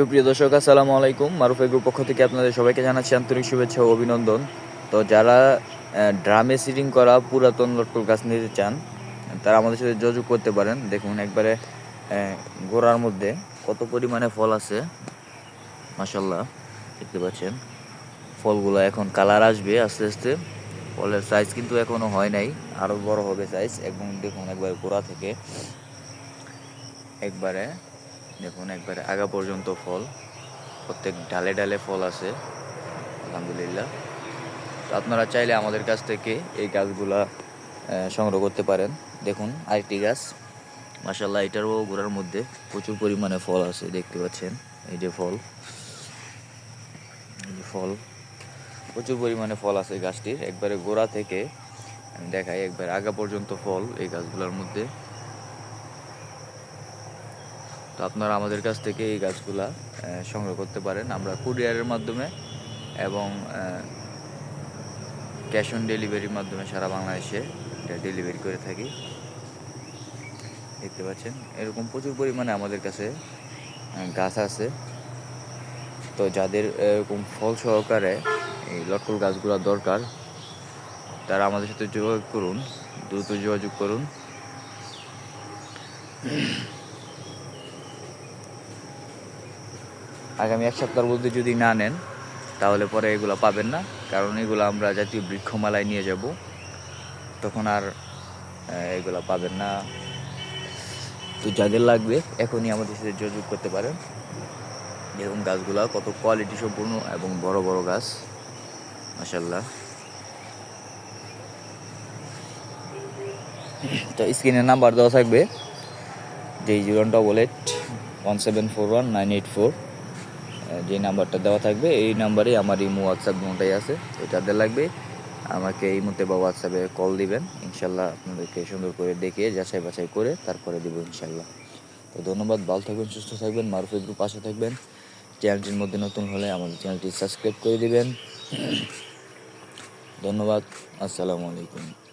সুপ্রিয় দর্শক, আসসালামু আলাইকুম। মারুফ এগ্রুপ পক্ষ থেকে আপনাদের সবাইকে জানাচ্ছি আন্তরিক শুভেচ্ছা ও অভিনন্দন। তো যারা ড্রামে সিটিং করা পুরাতন লটকল গাছ নিতে চান, তারা আমাদের সাথে যোগাযোগ করতে পারেন। দেখুন একবারে গোড়ার মধ্যে কত পরিমাণে ফল আছে। মাসাল্লাহ দেখতে পাচ্ছেন। ফলগুলো এখন কালার আসবে আস্তে আস্তে। ফলের সাইজ কিন্তু এখনও হয় নাই আরও বড় হবে সাইজ এবং দেখুন একবার গোড়া থেকে একবারে দেখুন, একবারে আগা পর্যন্ত ফল। প্রত্যেক ডালে ডালে ফল আছে, আলহামদুলিল্লাহ। তো আপনারা চাইলে আমাদের কাছ থেকে এই গাছগুলা সংগ্রহ করতে পারেন। দেখুন, আরেকটি গাছ। মাসাল্লাহ এটারও গোড়ার মধ্যে প্রচুর পরিমাণে ফল আছে, দেখতে পাচ্ছেন। এই যে ফল। ফল। প্রচুর পরিমাণে ফল আছে গাছটির। একবারে গোড়া থেকে, আমি দেখাই, একবার আগা পর্যন্ত ফল এই গাছগুলোর মধ্যে। তো আপনারা আমাদের কাছ থেকে এই গাছগুলা সংগ্রহ করতে পারেন। আমরা কুরিয়ারের মাধ্যমে এবং ক্যাশ অন ডেলিভারির মাধ্যমে সারা বাংলাদেশে এটা ডেলিভারি করে থাকি। দেখতে পাচ্ছেন? এরকম প্রচুর পরিমাণে আমাদের কাছে গাছ আছে। তো যাদের এরকম ফল সহকারে এই লটকল গাছগুলো দরকার, তারা আমাদের সাথে যোগাযোগ করুন, দ্রুত যোগাযোগ করুন। আগামী এক সপ্তাহের মধ্যে যদি না নেন, তাহলে পরে এগুলো পাবেন না। কারণ এগুলো আমরা জাতীয় বৃক্ষমালায় নিয়ে যাব। তখন আর এগুলো পাবেন না। তো যাদের লাগবে, এখনই আমাদের সাথে যোগাযোগ করতে পারেন। এরকম গাছগুলো কত কোয়ালিটি সম্পূর্ণ এবং বড় বড় গাছ। মাসাল্লাহ তো স্ক্রিনের নাম্বার দেওয়া থাকবে। যে zero double eight one seven four one nine eight four যে নাম্বারটা দেওয়া থাকবে, এই নাম্বারে আমার ইমো হোয়াটসঅ্যাপ দুটাই আছে। তো যাদের লাগবে। আমাকে এই মুহূর্তে বা হোয়াটসঅ্যাপে কল দিবেন। ইনশাল্লাহ আপনাদেরকে সুন্দর করে দেখে যাচাই বাছাই করে তারপরে দেবো ইনশাল্লাহ। তো ধন্যবাদ। ভালো থাকবেন, সুস্থ থাকবেন মারুফ গ্রুপ পাশে থাকবেন। চ্যানেলটির মধ্যে নতুন হলে আমাদের চ্যানেলটি সাবস্ক্রাইব করে দিবেন। ধন্যবাদ। আসসালামু আলাইকুম।